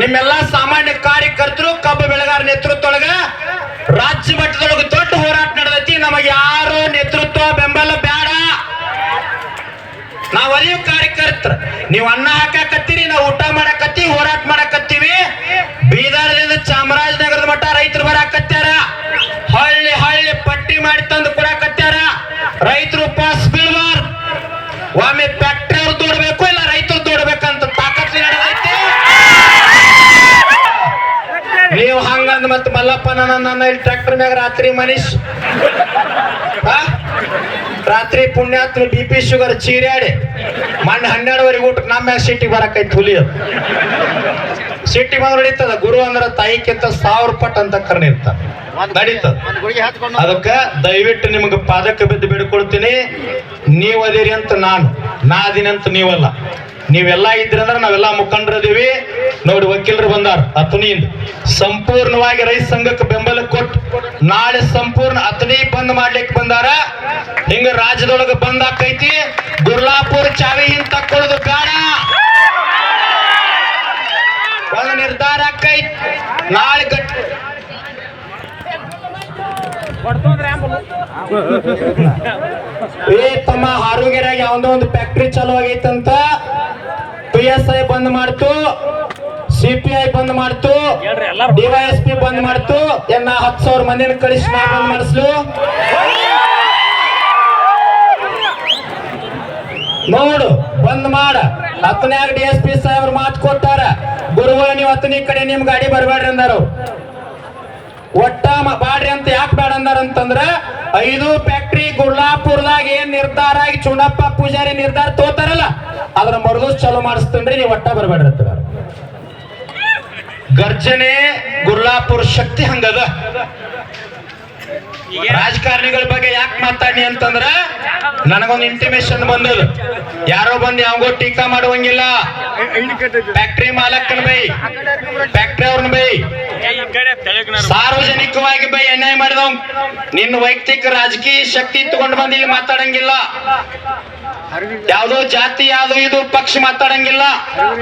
ನಿಮ್ಮೆಲ್ಲ ಸಾಮಾನ್ಯ ಕಾರ್ಯಕರ್ತರು ಕಬ್ಬು ಬೆಳೆಗಾರ ನೇತೃತ್ವದೊಳಗ ರಾಜ್ಯ ಮಟ್ಟದೊಳಗೆ ದೊಡ್ಡ ಹೋರಾಟ ನಡೆದೈತಿ. ನಮಗೆ ಯಾರು ನೇತೃತ್ವ ಬೆಂಬಲ ಬೇಡ ನಾವ್ ಅರಿವು ಕಾರ್ಯಕರ್ತರು. ನೀವು ಅನ್ನ ಹಾಕಾಕತ್ತೀರಿ, ನಾವು ಊಟ ಮಾಡಕತ್ತಿ ಹೋರಾಟ ಮಾಡಕತ್ತೀವಿ. ಬೀದರ್ದಿಂದ ಚಾಮರಾಜನಗರದ ಮಟ್ಟ ರೈತರು ಬರಾಕತ್ಯಾರ ಮಲ್ಲಪ್ಪ ನನ್ನ ನನ್ನ ಇಲ್ಲಿ ಟ್ರ್ಯಾಕ್ಟರ್ ಮ್ಯಾಗ ರಾತ್ರಿ ಮನೀಶ್? ರಾತ್ರಿ ಪುಣ್ಯಾತ್ಮ ಬಿ ಪಿ ಶುಗರ್ ಚೀರ್ಯಾಡಿ ಮಣ್ಣು ಹನ್ನೆರಡುವರೆಗೆ ಊಟ ನಮ್ಮ ಮ್ಯಾಗ ಸಿಟ್ಟಿಗೆ ಬರಕೈತಿ ಹುಲಿ ಅದು. ಸಿಟ್ಟಿಗೆ ಬಂದ್ರೆ ನಡೀತದ? ಗುರು ಅಂದ್ರ ತಾಯಿಕ್ಕಿಂತ ಸಾವಿರ ಪಟ್ ಅಂತ ಕರ್ಣ ಇರ್ತಾರ. ನಡೀತದ? ಅದಕ್ಕೆ ದಯವಿಟ್ಟು ನಿಮ್ಗೆ ಪಾದಕ್ಕೆ ಬಿದ್ದು ಬಿಡ್ಕೊಳ್ತೀನಿ. ನೀವು ಅದಿರಿ ಅಂತ ನಾನು. ನಾ ಅದೀನಿ ಅಂತ ನೀವಲ್ಲ. ನೀವೆಲ್ಲ ಇದ್ರಂದ್ರೆ ನಾವೆಲ್ಲ ಮುಖಂಡರದೀವಿ ನೋಡಿ ವಕೀಲರು ಬಂದಾರ ಅತನಿಯಿಂದ ಸಂಪೂರ್ಣವಾಗಿ ರೈತ ಸಂಘಕ್ಕೆ ಬೆಂಬಲ ಕೊಟ್ಟು ನಾಳೆ ಸಂಪೂರ್ಣ ಅತನಿ ಬಂದ್ ಮಾಡ್ಲಿಕ್ಕೆ ಬಂದಾರ. ಹಿಂಗ ರಾಜ್ಯದೊಳಗೆ ಬಂದ್ ಆಕೈತಿ. ಗುರ್ಲಾಪುರ್ ಚಾವಿ ಹಿಂಗ್ ತಕ್ಕೊಳ್ಳೋದು ಬೇಡ ಒಂದು ನಿರ್ಧಾರ ಆಕೈತಿ. ನಾಳೆ ಗಟ್ ಏ ತಮ್ಮ ಆರೋಗ್ಯರಾಗಿ ಯಾವ್ದೋ ಒಂದು ಫ್ಯಾಕ್ಟ್ರಿ ಚಾಲು ಆಗೈತಂತ ಎಸ್ ಐ ಬಂದ್ ಮಾಡ್ತು ಸಿಪಿಐ ಬಂದ್ ಮಾಡ್ತು ಡಿವೈಎಸ್ಪಿ ಬಂದ್ ಮಾಡ್ತು ಎನ್ನ ಹತ್ತು ಸಾವಿರ ಮಂದಿನ ಕಳಿಸಿ ನಾ ಬಂದ್ ಮಾಡಿಸ್ಲು. ನೋಡು ಬಂದ್ ಮಾಡ. ಹತ್ತನ್ಯಾಗ ಡಿ ಎಸ್ ಪಿ ಸಾಹೇಬ್ರ ಮಾತು ಕೊಟ್ಟಾರ ಗುರುಗಳು ನೀವು ಹತ್ತನೇ ಕಡೆ ನಿಮ್ ಗಾಡಿ ಬರಬೇಡ್ರಿ ಅಂದಾರು. ಒಟ್ಟ ಬಾಡ್ರಿ ಅಂತ ಯಾಕೆ ಬೇಡ ಅಂದಾರ ಅಂತಂದ್ರ ಐದು ಫ್ಯಾಕ್ಟ್ರಿ ಗುರ್ಲಾಪುರದಾಗ ಏನ್ ನಿರ್ಧಾರ ಆಗಿ ಚುಣಪ್ಪ ಪೂಜಾರಿ ನಿರ್ಧಾರ ತೋತಾರಲ್ಲ ಅದನ್ನ ಮರದೂಸ್ ಚಲೋ ಮಾಡಿಸ್ತೇನ್ರಿ ನೀವು ಒಟ್ಟ ಬರಬೇಡ್ರಿ ಗರ್ಜನೆ ಗುರ್ಲಾಪುರ ಶಕ್ತಿ ಹಂಗದ? ರಾಜಕಾರಣಿಗಳ ಬಗ್ಗೆ ಯಾಕೆ ಮಾತಾಡಿ ಅಂತಂದ್ರ, ನನಗೊಂದು ಇಂಟಿಮೇಶನ್ ಬಂದದ. ಯಾರೋ ಬಂದು ಯಾವಾಗೋ ಟೀಕಾ ಮಾಡುವಂಗಿಲ್ಲ. ಫ್ಯಾಕ್ಟ್ರಿ ಫ್ಯಾಕ್ಟ್ರಿ ಬೈ ಸಾರ್ವಜನಿಕವಾಗಿ ಬೈ ಅನ್ಯಾಯ ಮಾಡಿದವ್. ನಿನ್ನ ವೈಯಕ್ತಿಕ ರಾಜಕೀಯ ಶಕ್ತಿ ತಗೊಂಡ್ ಬಂದು ಇಲ್ಲಿ ಮಾತಾಡಂಗಿಲ್ಲ. ಯಾವ್ದೋ ಜಾತಿ, ಯಾವ್ದೋ ಇದು, ಪಕ್ಷ ಮಾತಾಡಂಗಿಲ್ಲ.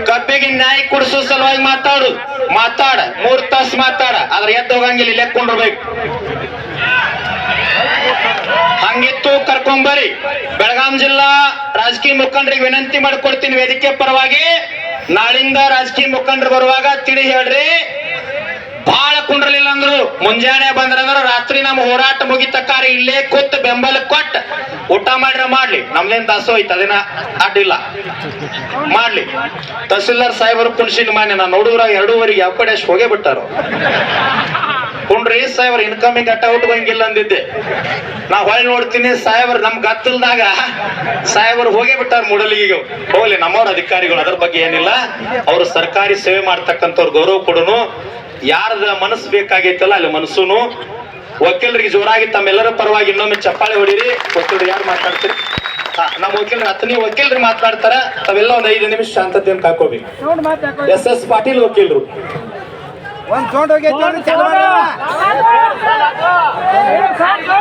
ಕಬ್ಬಿಗೆ ನ್ಯಾಯ ಕೊಡಿಸೋ ಸಲುವಾಗಿ ಮಾತಾಡು. ಮಾತಾಡ, ಮೂರ್ ತಾಸು ಮಾತಾಡ, ಆದ್ರೆ ಎದ್ದು ಹೋಗಂಗಿಲ್ಲ ಲೆಕ್ಕೊಂಡಿರ್ಬೇಕು ಕೊಂಡಿರ್ಬೇಕು ಹಂಗಿತ್ತು ಕರ್ಕೊಂಬರಿ ಬೆಳಗಾಂ ಜಿಲ್ಲಾ ರಾಜಕೀಯ ಮುಖಂಡರಿಗೆ ವಿನಂತಿ ಮಾಡ್ಕೊಡ್ತೀನಿ ವೇದಿಕೆ ಪರವಾಗಿ. ನಾಳಿಂದ ರಾಜಕೀಯ ಮುಖಂಡರು ಬರುವಾಗ ತಿಳಿ ಹೇಳ್ರಿ. ಬಹಳ ಕುಂಡ್ರಲಿಲ್ಲ ಅಂದ್ರು. ಮುಂಜಾನೆ ಬಂದ್ರಂದ್ರ ರಾತ್ರಿ ನಮ್ಮ ಹೋರಾಟ ಮುಗಿತಕ್ಕಾರ ಇಲ್ಲೇ ಕೂತ್ ಬೆಂಬಲ ಕೊಟ್ಟ ಊಟ ಮಾಡ್ರ ಮಾಡ್ಲಿ. ನಮ್ದೇನ್ ದಾಸೋ ಐತ್, ಅದೇನ ಅಡ್ಡಿಲ್ಲ. ಮಾಡ್ಲಿ. ತಹಸೀಲ್ದಾರ್ ಸಾಹೇಬರು ಕುಣ್ಸಿನ ಮಾನ್ಯ, ನಾನು ನೋಡಿದ್ರ ಎರಡೂವರೆಗೆ ಯಾವ ಕಡೆ ಹೋಗೇ ಬಿಟ್ಟಾರ? ಕುಂಡ್ರಿ ಸಾಹೇಬ್ರ ಇನ್ಕಮಿಂಗ್ ಅಟ್ಟ ಉಟ್ಕೊಂಗಿಲ್ಲ ಅಂದಿದ್ದೆ. ನಾ ಹೊಳ್ ನೋಡ್ತೀನಿ ಸಾಹೇಬ್ರ ನಮ್ ಗತ್ತಲ್ದಾಗ ಸಾಹೇಬರು ಹೋಗೇ ಬಿಟ್ಟಾರ ಮೂಡಲಿಗೆ ಹೋಗ್ಲಿ, ನಮ್ಮವ್ರ ಅಧಿಕಾರಿಗಳು ಅದ್ರ ಬಗ್ಗೆ ಏನಿಲ್ಲ. ಅವರು ಸರ್ಕಾರಿ ಸೇವೆ ಮಾಡ್ತಕ್ಕಂಥವ್ರ ಗೌರವ ಕೊಡುನು. ಯಾರದ ಮನಸ್ಸು ಬೇಕಾಗೈತಲ್ಲ ಅಲ್ಲಿ ಮನಸ್ಸುನು ವಕೀಲರಿಗೆ ಜೋರಾಗಿ ತಮ್ಮೆಲ್ಲರ ಪರವಾಗಿ ಇನ್ನೊಮ್ಮೆ ಚಪ್ಪಾಳೆ ಹೊಡೀರಿ. ವಕೀಲರು ಯಾರು ಮಾತಾಡ್ತೀರಿ? ಹಾ, ನಮ್ಮ ವಕೀಲರು ಹತ್ತನೇ ವಕೀಲರು ಮಾತಾಡ್ತಾರ. ತಾವೆಲ್ಲ ಒಂದ್ ಐದು ನಿಮಿಷ ಶಾಂತತೆಯನ್ನು ಕಾಕೋಬೇಕು ಎಸ್ ಎಸ್ ಪಾಟೀಲ್ ವಕೀಲರು. ಒಂದ್